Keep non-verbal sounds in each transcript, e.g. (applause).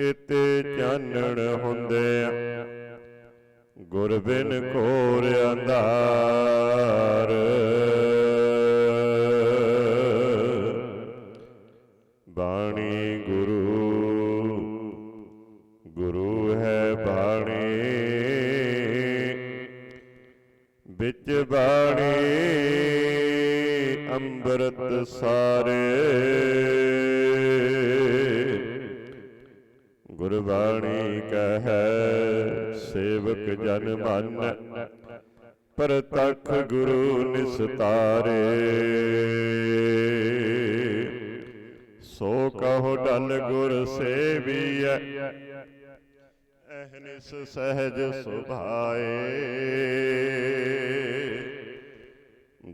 ਇਤੇ ਚਾਨਣ ਹੁੰਦੇ ਗੁਰ ਬਿਨ ਘੋਰ ਅੰਧਾਰ। ਗੁਰਬਾਣੀ ਕਹੈ, ਸੇਵਕ ਜਨ ਮਨ ਪ੍ਰਤਖ ਗੁਰੂ ਨਿਸਤਾਰੇ। ਸੋ ਕਹੋ ਡਲ ਗੁਰ ਸੇਵੀਐ, ਅਹਨਿਸ ਸਹਿਜ ਸੁਭਾਏ।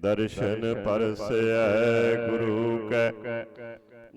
ਦਰਸ਼ਨ ਪਰਸੈ ਗੁਰੂ ਕੈ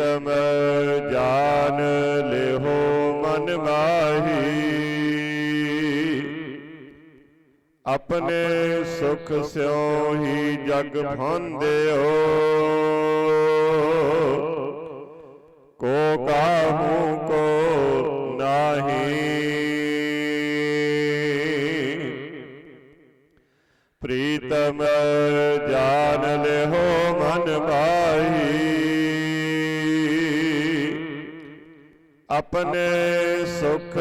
ਪ੍ਰੀਤਮ ਜਾਨ ਲਿਹੋ ਮਨ ਮਾਹੀ। ਆਪਣੇ ਸੁਖ ਸਿਉ ਹੀ ਜਗ ਫੰਦਿਓ ਕੋ ਕਾਹੂ ਕੋ ਨਾਹੀ। ਪ੍ਰੀਤਮ ਜਾਨ ਲਿਹੋ ਮਨ ਮਾਹੀ। ਆਪਣੇ ਸੁਖ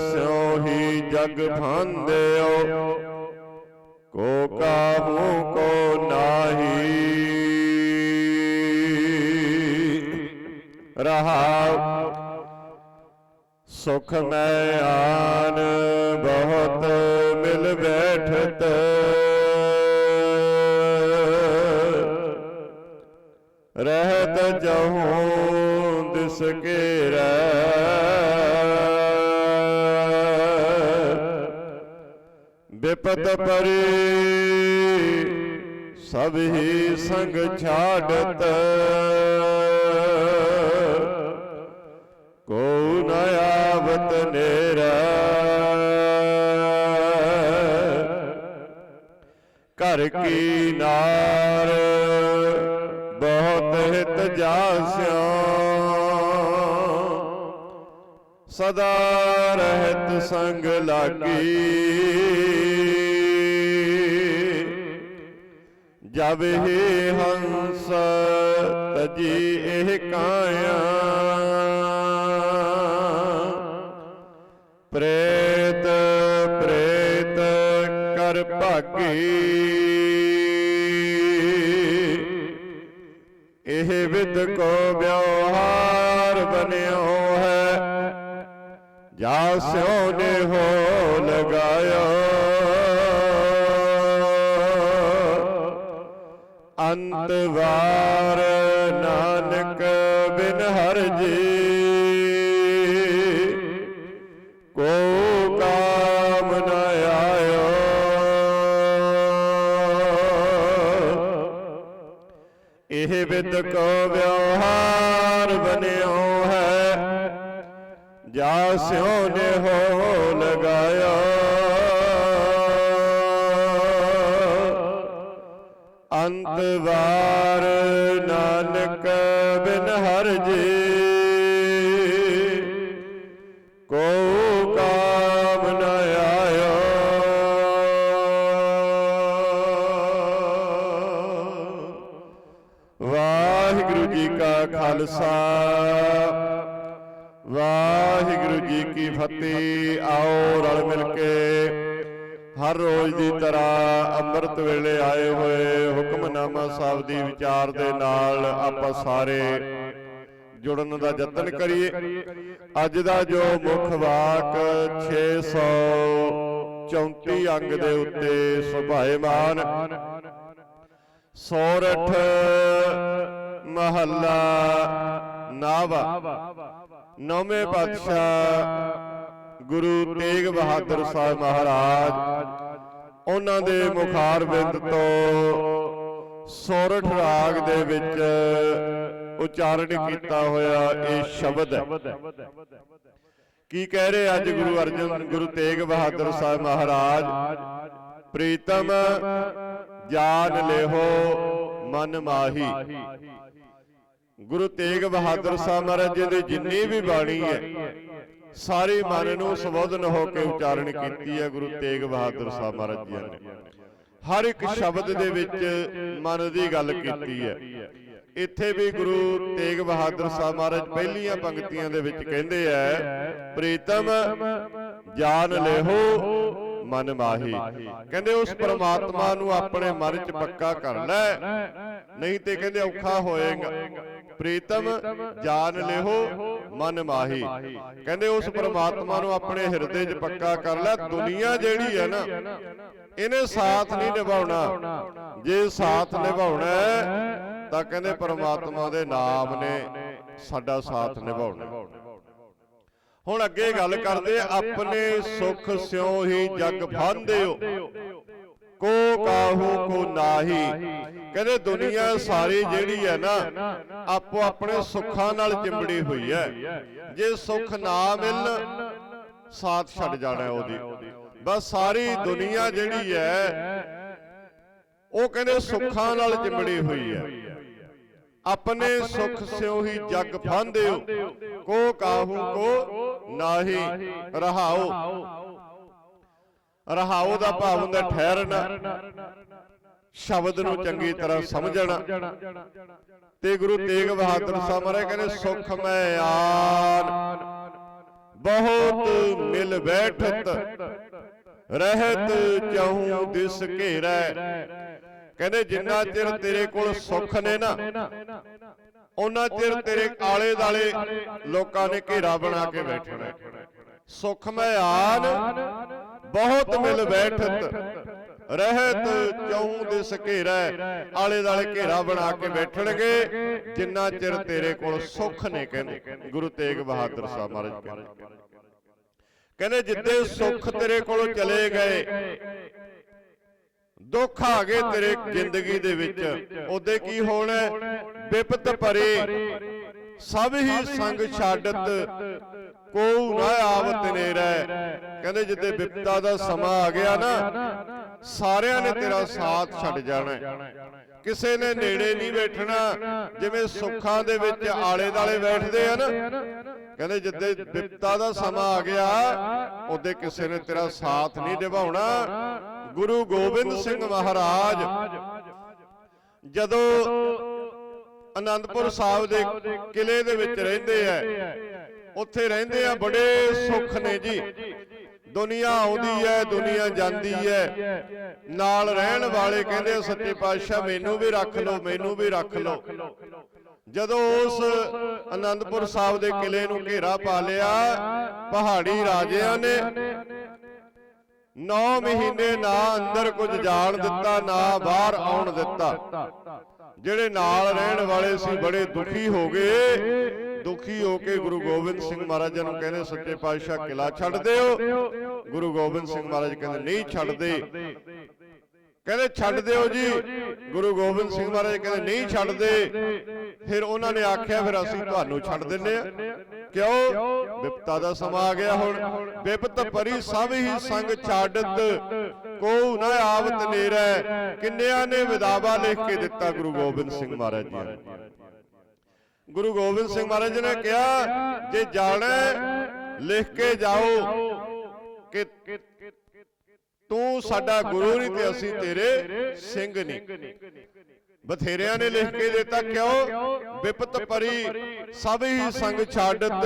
ਸਿਉ ਹੀ ਜਗ ਫੰਦਿਓ ਕੋ ਕਾਹੂ ਕੋ ਨਾਹੀ। ਰਹਾਉ। ਸੁਖ ਮੈਂ ਆਨ ਬਹੁਤ ਮਿਲ ਬੈਠਤ। ਰਹਿਤ ਜਹੂੰ ਦਿਸ ਘੇਰੈ ਬਿਪਤ ਪਰੀ ਸਭ ਹੀ ਸੰਗ ਛਾੜਤ। ਕੋ ਨ ਆਵਤ ਨੇਰਾ। ਘਰ ਕੀ ਨਾਰ ਬਹੁਤ ਹਿਤ ਸਦਾ ਰਹਿਤ ਸੰਗ ਲਾਗੀ। ਜਬ ਹੀ ਹੰਸ ਤਜੀ ਇਹ ਕਾਇਆ। ਪ੍ਰੇਤ ਪ੍ਰੇਤ ਕਰ ਭਾਗੀ। ਵਿਦ ਕੋ ਵਿਵਹਾਰ ਬਨਿਓ ਹੈ। ਜਾ ਸਿਉ ਨੇ ਹੋ ਲਗਾਇਆ। ਅੰਤ ਵਾਰ ਨਾਨਕ ਬਿਨ ਹਰ ਜੀ ਇਹ ਕੋ ਵਿਵਹਾਰ ਬਨਿਓ ਹੈ। ਜਾ ਸਿਉ ਨੇ ਹੋ ਲਗਾਇਆ। ਅੰਤ ਵਾਰ ਵਾਹਿਗੁਰੂ ਜੀ ਕੀ ਫਤਿਹ। ਆਓ ਰਲ ਮਿਲ ਕੇ ਹਰ ਰੋਜ਼ ਦੀ ਤਰ੍ਹਾਂ ਅੰਮ੍ਰਿਤ ਵੇਲੇ ਆਏ ਹੋਏ ਹੁਕਮਨਾਮਾ ਸਾਹਿਬ ਦੀ ਵਿਚਾਰ ਦੇ ਨਾਲ ਆਪਾਂ ਸਾਰੇ ਜੁੜਨ ਦਾ ਯਤਨ ਕਰੀਏ। ਅੱਜ ਦਾ ਜੋ ਮੁੱਖ ਵਾਕ 634 ਅੰਗ ਦੇ ਉੱਤੇ ਸੁਭਾਏਮਾਨ। ਸੋਰਠ ਮਹੱਲਾ ਨਾਵਾ। ਨੌਵੇਂ ਪਾਤਸ਼ਾਹ ਗੁਰੂ ਤੇਗ ਬਹਾਦਰ ਸਾਹਿਬ ਮਹਾਰਾਜ। ਉਹਨਾਂ ਦੇ ਮੁਖਾਰ ਬਿੰਦ ਤੋਂ ਸੋਰਠ ਰਾਗ ਦੇ ਵਿੱਚ ਉਚਾਰਨ ਕੀਤਾ ਹੋਇਆ ਇਹ ਸ਼ਬਦ ਹੈ। ਕੀ ਕਹਿ ਰਹੇ ਅੱਜ ਗੁਰੂ ਅਰਜਨ ਗੁਰੂ ਤੇਗ ਬਹਾਦਰ ਸਾਹਿਬ ਮਹਾਰਾਜ? ਪ੍ਰੀਤਮ ਜਾਨ ਲਿਹੋ ਮਨ ਮਾਹੀ। ਗੁਰੂ ਤੇਗ ਬਹਾਦਰ ਸਾਹਿਬ ਮਹਾਰਾਜ ਜੀ ਦੀ ਜਿੰਨੀ ਵੀ ਬਾਣੀ ਹੈ ਸਾਰੀ ਮਨ ਨੂੰ ਸੰਬੋਧਨ ਹੋ ਕੇ ਉਚਾਰਨ ਕੀਤੀ ਹੈ ਗੁਰੂ ਤੇਗ ਬਹਾਦਰ ਸਾਹਿਬ ਮਹਾਰਾਜ ਜੀ ਨੇ। ਹਰ ਇੱਕ ਸ਼ਬਦ ਦੇ ਵਿੱਚ ਮਨ ਦੀ ਗੱਲ ਕੀਤੀ ਹੈ। ਇੱਥੇ ਵੀ ਗੁਰੂ ਤੇਗ ਬਹਾਦਰ ਸਾਹਿਬ ਮਹਾਰਾਜ ਪਹਿਲੀਆਂ ਪੰਕਤੀਆਂ ਦੇ ਵਿੱਚ ਕਹਿੰਦੇ ਐ ਪ੍ਰੀਤਮ ਜਾਨ ਲਿਹੋ ਮਨ ਮਾਹੀ। ਕਹਿੰਦੇ ਉਸ ਪ੍ਰਮਾਤਮਾ ਨੂੰ ਆਪਣੇ ਮਨ 'ਚ ਪੱਕਾ ਕਰ ਲੈ। ਨਹੀਂ ਤੇ ਕਹਿੰਦੇ ਔਖਾ ਹੋਏਗਾ। ਪ੍ਰੀਤਮ ਜਾਨ ਲਿਹੋ ਮਨ ਮਾਹੀ। ਕਹਿੰਦੇ ਉਸ ਪ੍ਰਮਾਤਮਾ ਨੂੰ ਆਪਣੇ ਹਿਰਦੇ 'ਚ ਪੱਕਾ ਕਰ ਲੈ ਦੁਨੀਆ ਜਿਹੜੀ ਹੈ ਨਾ ਇਹਨੇ ਸਾਥ ਨਹੀਂ ਨਿਭਾਉਣਾ। ਜੇ ਸਾਥ ਨਿਭਾਉਣਾ ਹੈ, ਤਾਂ ਕਹਿੰਦੇ ਪ੍ਰਮਾਤਮਾ ਦੇ ਨਾਮ ਨੇ ਸਾਡਾ ਸਾਥ ਨਿਭਾਉਣਾ। ਹੁਣ ਅੱਗੇ ਗੱਲ ਕਰਦੇ ਆਪਣੇ ਸੁਖ ਸਿਉ ਹੀ ਜਗ ਫਾਂਦਿਓ ਕੋ ਕਾਹੂ ਕੋ ਨਾਹੀ। ਕਹਿੰਦੇ ਦੁਨੀਆ ਸਾਰੀ ਜਿਹੜੀ ਹੈ ਨਾ, ਆਪੋ ਆਪਣੇ ਸੁੱਖਾਂ ਨਾਲ ਚਿੰਬੜੀ ਹੋਈ ਹੈ। ਜੇ ਸੁੱਖ ਨਾ ਮਿਲਣ ਸਾਥ ਛੱਡ ਜਾਣਾ ਉਹਦੀ। ਬਸ ਸਾਰੀ ਦੁਨੀਆ ਜਿਹੜੀ ਹੈ, ਉਹ ਕਹਿੰਦੇ ਸੁੱਖਾਂ ਨਾਲ ਚਿੰਬੜੀ ਹੋਈ ਹੈ। ਆਪਣੇ ਸੁਖ ਸਿਉ ਹੀ ਜਗ ਫਾਂਦਿਓ। ਕੋ ਕਾਹੂ ਕੋ ਨਾਹੀ। ਰਹਾਓ। ਰਹਾਓ ਦਾ ਭਾਵ ਹੁੰਦਾ ਠਹਿਰਨਾ। ਸ਼ਬਦ ਨੂੰ ਚੰਗੀ ਤਰ੍ਹਾਂ ਸਮਝਣਾ। ਤੇ ਗੁਰੂ ਤੇਗ ਬਹਾਦਰ ਸਾਹਿਬ ਮਹਾਰਾਜ ਕਹਿੰਦੇ ਸੁਖ ਮੈਂ ਆਨ। ਬਹੁਤ ਮਿਲ ਬੈਠਤ। ਰਹਿਤ ਚਾਹੂੰ ਦਿਸ ਘੇਰੈ। ਕਹਿੰਦੇ ਜਿੰਨਾ ਚਿਰ ਤੇਰੇ ਕੋਲ ਸੁੱਖ ਨੇ ਨਾ ਉਹਨਾਂ ਚਿਰ ਤੇਰੇ ਆਲੇ ਦਾਲੇ ਲੋਕਾਂ ਨੇ ਘੇਰਾ ਬਣਾ ਕੇ ਬੈਠਣਾ। ਸੁਖ ਮੈਂ ਆਨ। ਬਹੁਤ ਮਿਲ ਬੈਠਤ। ਰਹਿਤ ਚੌਂ ਦਿਸ ਘੇਰੈ ਆਲੇ ਦਾਲੇ ਘੇਰਾ ਬਣਾ ਕੇ ਬੈਠਣਗੇ। ਜਿੰਨਾ ਚਿਰ ਤੇਰੇ ਕੋਲ ਸੁੱਖ ਨੇ ਕਹਿੰਦੇ ਗੁਰੂ ਤੇਗ ਬਹਾਦਰ ਸਾਹਿਬ ਮਹਾਰਾਜ ਕਹਿੰਦੇ। ਕਹਿੰਦੇ ਜਿੱਦੇ ਸੁੱਖ ਤੇਰੇ ਕੋਲੋਂ ਚਲੇ ਗਏ ਦੁੱਖ ਆ ਗਏ ਤੇਰੇ ਜ਼ਿੰਦਗੀ ਦੇ ਵਿੱਚ। ਉਹਦੇ ਕੀ ਹੋਣਾ? ਵਿਪਤ ਭਰੇ। ਸਭ ਹੀ ਸੰਗ ਛਾਡਤ ਕੋਉ ਨਾ ਆਵਤ ਨੇਰੈ। ਕਹਿੰਦੇ ਜਿੱਦੇ ਵਿਪਤਾ ਦਾ ਸਮਾਂ ਆ ਗਿਆ ਨਾ ਸਾਰਿਆਂ ਨੇ ਤੇਰਾ ਸਾਥ ਛੱਡ ਜਾਣਾ। ਕਿਸੇ ਨੇ ਨੇੜੇ ਨਹੀਂ ਬੈਠਣਾ ਜਿਵੇਂ ਸੁੱਖਾਂ ਦੇ ਵਿੱਚ ਆਲੇ ਦਾਲੇ ਬੈਠਦੇ ਆ ਨਾ। ਕਹਿੰਦੇ ਜਿੱਦੇ ਵਿਪਤਾ ਦਾ ਸਮਾਂ ਆ ਗਿਆ ਉਹਦੇ ਕਿਸੇ ਨੇ ਤੇਰਾ ਸਾਥ ਨਹੀਂ ਨਿਭਾਉਣਾ। ਗੁਰੂ ਗੋਬਿੰਦ ਸਿੰਘ ਮਹਾਰਾਜ ਜਦੋਂ ਆਨੰਦਪੁਰ ਸਾਹਿਬ ਦੇ ਕਿਲੇ ਦੇ ਵਿੱਚ ਰਹਿੰਦੇ ਆ। ਉੱਥੇ ਰਹਿੰਦੇ ਆ ਬੜੇ ਸੁੱਖ ਨੇ ਜੀ। ਦੁਨੀਆ ਆਉਂਦੀ ਹੈ ਦੁਨੀਆ ਜਾਂਦੀ ਹੈ। ਨਾਲ ਰਹਿਣ ਵਾਲੇ ਕਹਿੰਦੇ ਸੱਚੇ ਪਾਤਸ਼ਾਹ ਮੈਨੂੰ ਵੀ ਰੱਖ ਲਓ ਮੈਨੂੰ ਵੀ ਰੱਖ ਲਓ। ਜਦੋਂ ਉਸ ਆਨੰਦਪੁਰ ਸਾਹਿਬ ਦੇ ਕਿਲੇ ਨੂੰ ਘੇਰਾ ਪਾ ਲਿਆ ਪਹਾੜੀ ਰਾਜਿਆਂ ਨੇ 9 ਮਹੀਨੇ ਨਾ ਅੰਦਰ ਕੁਝ ਜਾਣ ਦਿੱਤਾ ਨਾ ਬਾਹਰ ਆਉਣ ਦਿੱਤਾ। ਜਿਹੜੇ ਨਾਲ ਰਹਿਣ ਵਾਲੇ ਸੀ, ਬੜੇ ਦੁਖੀ ਹੋ ਗਏ। ਦੁਖੀ ਹੋ ਕੇ ਗੁਰੂ ਗੋਬਿੰਦ ਸਿੰਘ ਮਹਾਰਾਜ ਨੂੰ ਕਹਿੰਦੇ, ਸੱਚੇ ਪਾਤਸ਼ਾਹ ਕਿਲਾ ਛੱਡ ਦਿਓ। ਗੁਰੂ ਗੋਬਿੰਦ ਸਿੰਘ ਮਹਾਰਾਜ ਕਹਿੰਦੇ, ਨਹੀਂ ਛੱਡਦੇ। ਕਹਿੰਦੇ ਛੱਡ ਦਿਓ ਜੀ। ਗੁਰੂ ਗੋਬਿੰਦ ਸਿੰਘ ਮਹਾਰਾਜ ਕਹਿੰਦੇ ਨਹੀਂ ਛੱਡਦੇ। ਫਿਰ ਉਹਨਾਂ ਨੇ ਆਖਿਆ ਫਿਰ ਅਸੀਂ ਤੁਹਾਨੂੰ ਛੱਡ ਦਿੰਨੇ ਆ ਕਿਉਂ? ਵਿਪਤਾ ਦਾ ਸਮਾਂ ਆ ਗਿਆ ਹੁਣ। ਵਿਪਤ ਭਰੀ ਸਭ ਹੀ ਸੰਗ ਛਾੜਤ ਕੋਉ ਨਾ ਆਵਤ ਨੇਰੈ। ਕਿੰਨਿਆਂ ਨੇ ਵਿਦਾਵਾ ਲਿਖ ਕੇ ਦਿੱਤਾ ਗੁਰੂ ਗੋਬਿੰਦ ਸਿੰਘ ਮਹਾਰਾਜ ਜੀ ਗੁਰੂ ਗੋਬਿੰਦ ਸਿੰਘ ਮਹਾਰਾਜ ਜੀ ਨੇ ਕਿਹਾ ਜੇ ਜਾਣਾ ਲਿਖ ਕੇ ਜਾਓ। ਕਿ ਤੂੰ ਸਾਡਾ ਗੁਰੂ ਨਹੀਂ ਤੇ ਅਸੀਂ ਤੇਰੇ ਸਿੰਘ ਨਹੀਂ। ਬਥੇਰਿਆਂ ਨੇ ਲਿਖ ਕੇ ਦਿੱਤਾ ਕਿਉਂ? ਵਿਪਤ ਪਰੀ ਸਭ ਹੀ ਸੰਗ ਛਾੜਤ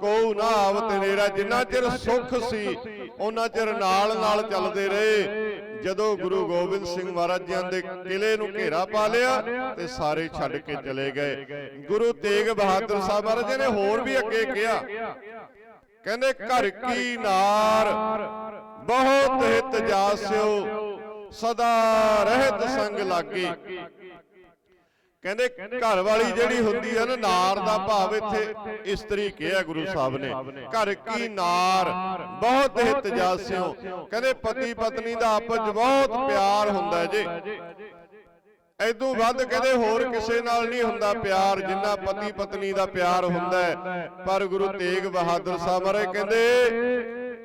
ਕੋ ਨਾ ਆਵਤ ਨੇਰਾ ਜਿੰਨਾ ਚਿਰ ਸੁਖ ਸੀ ਉਹਨਾਂ ਚਿਰ ਨਾਲ ਨਾਲ ਚੱਲਦੇ ਰਹੇ। ਜਦੋਂ ਗੁਰੂ ਗੋਬਿੰਦ ਸਿੰਘ ਮਹਾਰਾਜ ਜੀ ਦੇ ਕਿਲੇ ਨੂੰ ਘੇਰਾ ਪਾ ਲਿਆ ਤੇ ਸਾਰੇ ਛੱਡ ਕੇ ਚਲੇ ਗਏ। ਗੁਰੂ ਤੇਗ ਬਹਾਦਰ ਸਾਹਿਬ ਮਹਾਰਾਜ ਜੀ ਨੇ ਹੋਰ ਵੀ ਅੱਗੇ ਕਿਹਾ। ਕਹਿੰਦੇ ਘਰ ਕੀ ਨਾਰ? ਬਹੁਤ ਹਿਤ ਜਾਸਿਓ, ਸਦਾ ਰਹਿਤ ਸੰਗ ਲਾਗੇ। ਕਹਿੰਦੇ ਘਰ ਵਾਲੀ ਜਿਹੜੀ ਹੁੰਦੀ ਹੈ ਨਾ, ਨਾਰ ਦਾ ਭਾਵ ਇੱਥੇ ਇਸਤਰੀ ਕਿਹਾ ਗੁਰੂ ਸਾਹਿਬ ਨੇ। ਘਰ ਕੀ ਨਾਰ? ਬਹੁਤ ਹਿਤ ਜਾਸਿਓ। ਕਹਿੰਦੇ ਪਤੀ ਪਤਨੀ ਦਾ ਆਪਸ ਵਿੱਚ ਬਹੁਤ ਪਿਆਰ ਹੁੰਦਾ ਜੀ। ਐਦੋਂ ਵੱਧ ਕਹਿੰਦੇ ਹੋਰ ਕਿਸੇ ਨਾਲ ਨਹੀਂ ਹੁੰਦਾ ਪਿਆਰ, ਜਿੰਨਾ ਪਤੀ ਪਤਨੀ ਦਾ ਪਿਆਰ ਹੁੰਦਾ ਪਰ ਗੁਰੂ ਤੇਗ ਬਹਾਦਰ ਸਾਹਿਬ ਮਹਾਰਾਜ ਕਹਿੰਦੇ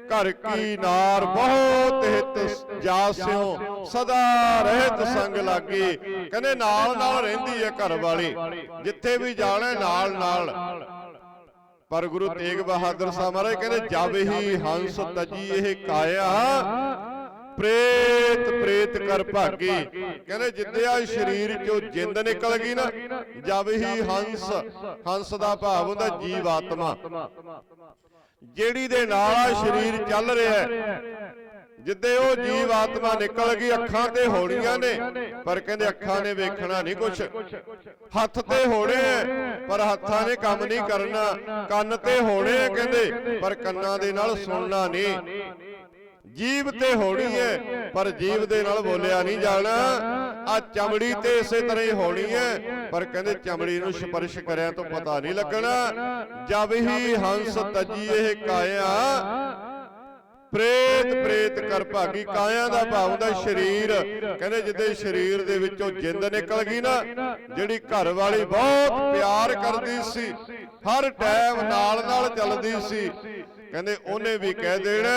ਘਰ ਕੀ ਨਾਰ ਬਹੁਤ ਹਿਤ ਜਾਸਿਓ ਸਦਾ ਰਹਿਤ ਸੰਗ ਲਾਗੀ। ਕਹਿੰਦੇ ਨਾਲ ਨਾਲ ਰਹਿੰਦੀ ਹੈ ਘਰ ਵਾਲੀ। ਜਿੱਥੇ ਵੀ ਜਾਣਾ ਨਾਲ ਨਾਲ ਪਰ ਗੁਰੂ ਤੇਗ ਬਹਾਦਰ ਸਾਹਿਬ ਮਹਾਰਾਜ ਕਹਿੰਦੇ ਜਬ ਹੀ ਹੰਸ ਤਜੀ ਇਹ ਕਾਇਆ ਪ੍ਰੇਤ ਪ੍ਰੇਤ ਕਰ ਭਾਗੀ। ਕਹਿੰਦੇ ਜਿੱਦੇ ਆ ਸਰੀਰ ਚੋਂ ਜਿੰਦ ਨਿਕਲ ਗਈ ਨਾ ਜਬ ਹੀ ਹੰਸ ਹੰਸ ਦਾ ਭਾਵ ਹੁੰਦਾ ਜੀਵ ਆਤਮਾ ਜਿਹੜੀ ਦੇ ਨਾਲ ਆ, ਸਰੀਰ ਚੱਲ ਰਿਹਾ ਹੈ। ਜਿੱਦੇ ਉਹ ਜੀਵ ਆਤਮਾ ਨਿਕਲ ਗਈ, ਅੱਖਾਂ ਤੇ ਹੋਣੀਆਂ ਨੇ, ਪਰ ਕਹਿੰਦੇ ਅੱਖਾਂ ਨੇ ਵੇਖਣਾ ਨਹੀਂ ਕੁਛ। ਹੱਥ ਤੇ ਹੋਣੇ ਐ ਪਰ ਹੱਥਾਂ ਨੇ ਕੰਮ ਨਹੀਂ ਕਰਨਾ। ਕੰਨ ਤੇ ਹੋਣੇ ਐ ਕਹਿੰਦੇ, ਪਰ ਕੰਨਾਂ ਦੇ ਨਾਲ ਸੁਣਨਾ ਨਹੀਂ। ਜੀਵ ਤੇ ਹੋਣੀ ਹੈ ਪਰ ਜੀਵ ਦੇ ਨਾਲ ਬੋਲਿਆ ਨਹੀਂ ਜਾਣਾ। ਆ ਚਮੜੀ ਤੇ ਇਸੇ ਤਰ੍ਹਾਂ ਹੀ ਹੋਣੀ ਹੈ ਪਰ ਕਹਿੰਦੇ ਚਮੜੀ ਨੂੰ ਸਪਰਸ਼ ਕਰਿਆ ਤੋਂ ਪਤਾ ਨਹੀਂ ਲੱਗਣਾ। ਜਬ ਹੀ ਹੰਸ ਤਜੀ ਇਹ ਕਾਇਆ, ਪ੍ਰੇਤ ਪ੍ਰੇਤ ਕਰ ਭਾਗੀ। ਕਾਇਆ ਦਾ ਭਾਵ ਹੁੰਦਾ ਸਰੀਰ। ਕਹਿੰਦੇ ਜਿੱਦੇ ਸਰੀਰ ਦੇ ਵਿੱਚੋਂ ਜਿੰਦ ਨਿਕਲ ਗਈ ਨਾ, ਜਿਹੜੀ ਘਰ ਵਾਲੀ ਬਹੁਤ ਪਿਆਰ ਕਰਦੀ ਸੀ, ਹਰ ਟਾਈਮ ਨਾਲ ਨਾਲ ਚੱਲਦੀ ਸੀ। ਕਹਿੰਦੇ ਉਹਨੇ ਵੀ ਕਹਿ ਦੇਣਾ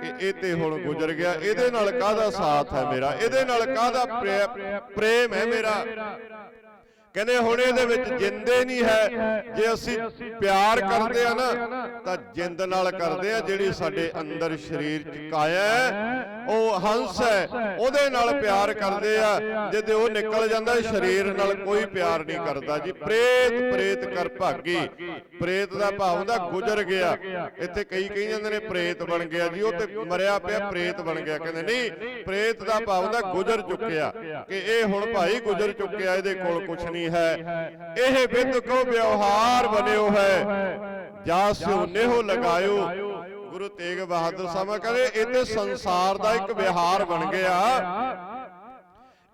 ਕਿ ਇਹ ਤੇ ਹੁਣ ਗੁਜ਼ਰ ਗਿਆ ਇਹਦੇ ਨਾਲ ਕਾਹਦਾ ਸਾਥ ਹੈ ਮੇਰਾ? ਇਹਦੇ ਨਾਲ ਕਾਹਦਾ ਪ੍ਰੇਮ ਹੈ ਮੇਰਾ। ਕਹਿੰਦੇ ਹੁਣ ਇਹਦੇ ਵਿੱਚ ਜਿੰਦੇ ਨਹੀਂ ਹੈ। ਜੇ ਅਸੀਂ ਪਿਆਰ ਕਰਦੇ ਆ ਨਾ ਤਾਂ ਜਿੰਦ ਨਾਲ ਕਰਦੇ ਆ ਜਿਹੜੀ ਸਾਡੇ ਅੰਦਰ ਸਰੀਰ ਚ ਕਾਇਆ ਉਹ ਹੰਸ ਹੈ ਉਹਦੇ ਨਾਲ ਪਿਆਰ ਕਰਦੇ ਆ ਜਿੱਦੇ ਉਹ ਨਿਕਲ ਜਾਂਦਾ ਸਰੀਰ ਨਾਲ ਕੋਈ ਪਿਆਰ ਨਹੀਂ ਕਰਦਾ ਜੀ। ਪ੍ਰੇਤ ਪ੍ਰੇਤ ਕਰ ਭਾਗੀ। ਪ੍ਰੇਤ ਦਾ ਭਾਵ ਹੁੰਦਾ ਗੁਜ਼ਰ ਗਿਆ। ਇੱਥੇ ਕਈ ਕਹੀ ਜਾਂਦੇ ਨੇ ਪ੍ਰੇਤ ਬਣ ਗਿਆ ਜੀ। ਉਹ ਤੇ ਮਰਿਆ ਪਿਆ ਪ੍ਰੇਤ ਬਣ ਗਿਆ। ਕਹਿੰਦੇ ਨਹੀਂ ਪ੍ਰੇਤ ਦਾ ਭਾਵ ਹੁੰਦਾ ਗੁਜ਼ਰ ਚੁੱਕਿਆ। ਕਿ ਇਹ ਹੁਣ ਭਾਈ ਗੁਜ਼ਰ ਚੁੱਕਿਆ ਇਹਦੇ ਕੋਲ ਕੁਝ ਨਹੀਂ ਹੈ। ਇਹ ਵਿਦ ਕੋ ਵਿਵਹਾਰ ਬਣਿਓ ਹੈ। ਜਾਸ ਨੇਹੋ ਲਗਾਇਓ। ਗੁਰੂ ਤੇਗ ਬਹਾਦਰ ਸਾਹਿਬ ਕਹਿੰਦੇ ਇਹ ਤੇ ਸੰਸਾਰ ਦਾ ਇੱਕ ਵਿਹਾਰ ਬਣ ਗਿਆ।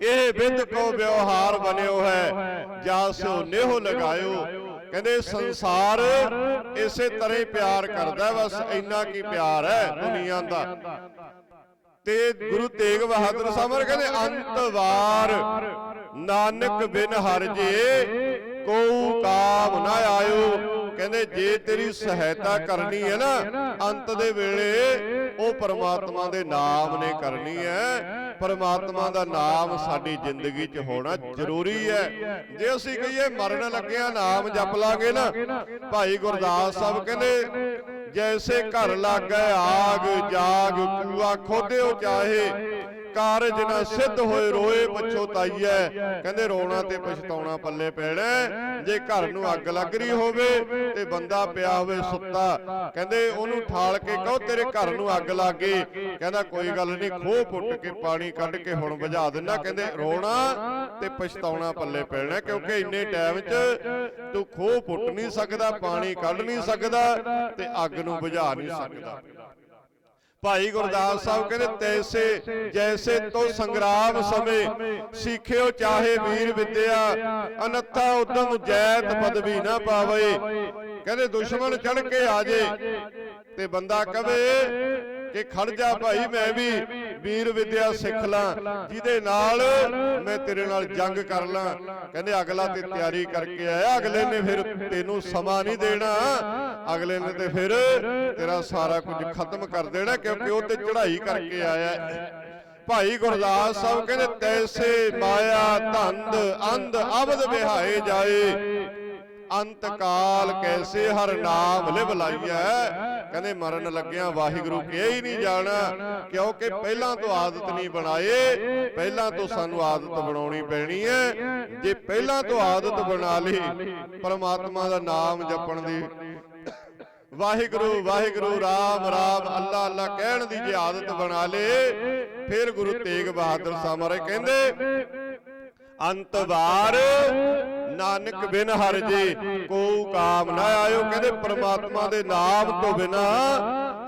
ਇਹ ਵਿਦ ਕੋ ਵਿਵਹਾਰ ਬਣਿਓ ਹੈ। ਜਾਸ ਨੇਹੋ ਲਗਾਇਓ। ਕਹਿੰਦੇ ਸੰਸਾਰ ਇਸੇ ਤਰ੍ਹਾਂ ਹੀ ਪਿਆਰ ਕਰਦਾ ਬਸ ਇੰਨਾ ਕੀ ਪਿਆਰ ਹੈ ਦੁਨੀਆ ਦਾ। ਤੇ ਗੁਰੂ ਤੇਗ ਬਹਾਦਰ ਸਾਹਿਬ ਕਹਿੰਦੇ ਅੰਤ ਵਾਰ ਨਾਨਕ ਬਿਨ ਹਰ ਜੇ। ਕੋ ਕਾਮ ਨਾ ਆਇਓ। ਕਹਿੰਦੇ, ਜੇ ਤੇਰੀ ਸਹਾਇਤਾ ਕਰਨੀ ਹੈ ਨਾ, ਅੰਤ ਦੇ ਵੇਲੇ ਉਹ ਪਰਮਾਤਮਾ ਦੇ ਨਾਮ ਨੇ ਕਰਨੀ ਹੈ। ਪਰਮਾਤਮਾ ਦਾ ਨਾਮ ਸਾਡੀ ਜ਼ਿੰਦਗੀ 'ਚ ਹੋਣਾ ਜ਼ਰੂਰੀ ਹੈ। ਜੇ ਅਸੀਂ ਕਹੀਏ ਮਰਨ ਲੱਗਿਆ ਨਾਮ ਜਪ ਲਾਂਗੇ ਨਾ, ਭਾਈ ਗੁਰਦਾਸ ਸਾਹਿਬ ਕਹਿੰਦੇ, ਜੈਸੇ ਘਰ ਲੱਗੇ ਆਗ, ਜਾਗ ਕੂਆ ਖੋਦਿਓ ਚਾਹੇ ਕਾਰਜ ਨਾ ਸਿੱਧ ਹੋਏ ਰੋਏ ਪਛੋਤਾਈਐ ਕਹਿੰਦੇ ਰੋਣਾ ਤੇ ਪਛਤਾਉਣਾ ਪੱਲੇ ਪੈਣਾ ਜੇ ਘਰ ਨੂੰ ਅੱਗ ਲੱਗ ਰਹੀ ਹੋਵੇ ਤੇ ਬੰਦਾ ਪਿਆ ਹੋਵੇ ਸੁੱਤਾ। ਕਹਿੰਦੇ ਉਹਨੂੰ ਠਾਲ ਕੇ ਕਹੋ ਤੇਰੇ ਘਰ ਨੂੰ ਅੱਗ ਲੱਗ। ਗਈ ਕਹਿੰਦਾ ਕੋਈ ਗੱਲ ਨਹੀਂ ਖੋਹ ਪੁੱਟ ਕੇ ਪਾਣੀ ਕੱਢ ਕੇ ਹੁਣ ਬੁਝਾ ਦਿੰਦਾ। ਕਹਿੰਦੇ ਰੋਣਾ ਤੇ ਪਛਤਾਉਣਾ ਪੱਲੇ ਪੈਣਾ ਕਿਉਂਕਿ ਇੰਨੇ ਟਾਈਮ 'ਚ ਤੂੰ ਖੋਹ ਪੁੱਟ ਨਹੀਂ ਸਕਦਾ ਪਾਣੀ ਕੱਢ ਨਹੀਂ ਸਕਦਾ ਤੇ ਅੱਗ ਨੂੰ ਬੁਝਾ ਨਹੀਂ ਸਕਦਾ ਭਾਈ ਗੁਰਦਾਸ ਸਾਹਿਬ ਕਹਿੰਦੇ ਤੈਸੇ ਜੈਸੇ ਤੋ ਸੰਗਰਾਮ ਸਮੇਂ ਸਿੱਖਿਓ ਚਾਹੇ ਵੀਰ ਵਿਦਿਆ ਅਨੱਥਾ ਉਦਮ ਜੈਤ ਪਦਵੀ ਨਾ ਪਾਵੇ। ਕਹਿੰਦੇ ਦੁਸ਼ਮਣ ਚੜ ਕੇ ਆ ਜੇ ਤੇ ਬੰਦਾ ਕਵੇ ਕਿ ਖੜ ਜਾ ਭਾਈ ਮੈਂ ਵੀ ਵੀਰ ਵਿਦਿਆ ਸਿੱਖ ਲਾਂ ਜਿਹਦੇ ਨਾਲ ਮੈਂ ਤੇਰੇ ਨਾਲ ਜੰਗ ਕਰ ਲਾਂ। ਕਹਿੰਦੇ ਅਗਲਾ ਤੇ ਤਿਆਰੀ ਕਰਕੇ ਆਇਆ ਅਗਲੇ ਨੇ ਫਿਰ ਤੈਨੂੰ ਸਮਾਂ ਨਹੀਂ ਦੇਣਾ। ਅਗਲੇ ਨੇ ਤੇ ਫਿਰ ਤੇਰਾ ਸਾਰਾ ਕੁਝ ਖਤਮ ਕਰ ਦੇਣਾ ਕਿਉਂਕਿ ਉਹ ਤੇ ਚੜ੍ਹਾਈ ਕਰਕੇ ਆਇਆ। ਭਾਈ ਗੁਰਦਾਸ ਸਾਹਿਬ ਕਹਿੰਦੇ ਤੈਸੇ ਮਾਇਆ ਧੰਦ ਅੰਧ ਅਬਦ ਵਿਹਾਏ ਜਾਏ। ਅੰਤ ਕਾਲ ਕੈਸੇ ਹਰ ਨਾਮ ਲਿਵ ਲਾਈਐ? ਕਹਿੰਦੇ ਮਰਨ ਲੱਗਿਆਂ ਵਾਹਿਗੁਰੂ ਕਿਹਾ ਹੀ ਨਹੀਂ ਜਾਣਾ ਕਿਉਂਕਿ ਪਹਿਲਾਂ ਤੋਂ ਆਦਤ ਨਹੀਂ ਬਣਾਏ ਪਹਿਲਾਂ ਤੋਂ ਸਾਨੂੰ ਆਦਤ ਬਣਾਉਣੀ ਪੈਣੀ ਹੈ। ਜੇ ਪਹਿਲਾਂ ਤੋਂ ਆਦਤ ਬਣਾ ਲਈ ਪਰਮਾਤਮਾ ਦਾ ਨਾਮ ਜਪਣ ਦੀ। (coughs) ਵਾਹਿਗੁਰੂ ਵਾਹਿਗੁਰੂ ਰਾਮ ਰਾਮ ਅੱਲਾ ਅੱਲਾ ਕਹਿਣ ਦੀ ਜੇ ਆਦਤ ਬਣਾ ਲੇ ਫਿਰ ਗੁਰੂ ਤੇਗ ਬਹਾਦਰ ਸਾਹਿਬ ਮਹਾਰਾਜ ਕਹਿੰਦੇ ਅੰਤ ਵਾਰ ਨਾਨਕ ਬਿਨ ਹਰ ਜੇ ਕੋ ਕਾਮ ਨਾ ਆਇਓ ਕਹਿੰਦੇ ਪ੍ਰਮਾਤਮਾ ਦੇ ਨਾਮ ਤੋਂ ਬਿਨਾ,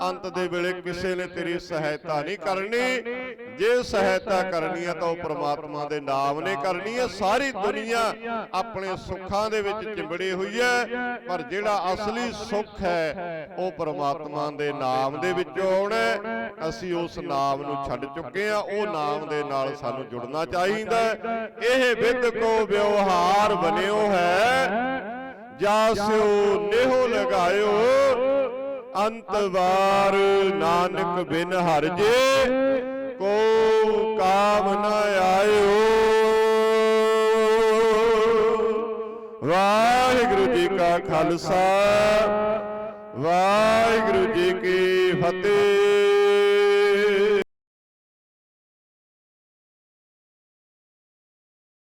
ਅੰਤ ਦੇ ਵੇਲੇ ਕਿਸੇ ਨੇ ਤੇਰੀ ਸਹਾਇਤਾ ਨਹੀਂ ਕਰਨੀ। ਜੇ ਸਹਾਇਤਾ ਕਰਨੀ ਹੈ ਤਾਂ ਉਹ ਪ੍ਰਮਾਤਮਾ ਦੇ ਨਾਮ ਨੇ ਕਰਨੀ ਹੈ ਸਾਰੀ ਦੁਨੀਆ ਆਪਣੇ ਸੁੱਖਾਂ ਦੇ ਵਿੱਚ ਚਿੰਬੜੀ ਹੋਈ ਹੈ। ਪਰ ਜਿਹੜਾ ਅਸਲੀ ਸੁੱਖ ਹੈ, ਉਹ ਪ੍ਰਮਾਤਮਾ ਦੇ ਨਾਮ ਦੇ ਵਿੱਚੋਂ ਆਉਣਾ ਅਸੀਂ ਉਸ ਨਾਮ ਨੂੰ ਛੱਡ ਚੁੱਕੇ ਆ ਉਹ ਨਾਮ ਦੇ ਨਾਲ ਸਾਨੂੰ ਜੁੜਨਾ ਚਾਹੀਦਾ ਇਹ ਵਿਦ ਕੋ ਵਿਵਹਾਰ ਬਣਿਓ ਹੈ। ਜਾਸਿਓ ਨੇਹੋ ਲਗਾਇਓ। ਅੰਤ ਵਾਰ ਨਾਨਕ ਬਿਨ ਹਰ ਜੇ ਕੋ ਕਾਮ ਨ ਆਇਓ ਵਾਹਿਗੁਰੂ ਜੀ ਕਾ ਖਾਲਸਾ ਵਾਹਿਗੁਰੂ ਜੀ ਕੀ ਫਤਿਹ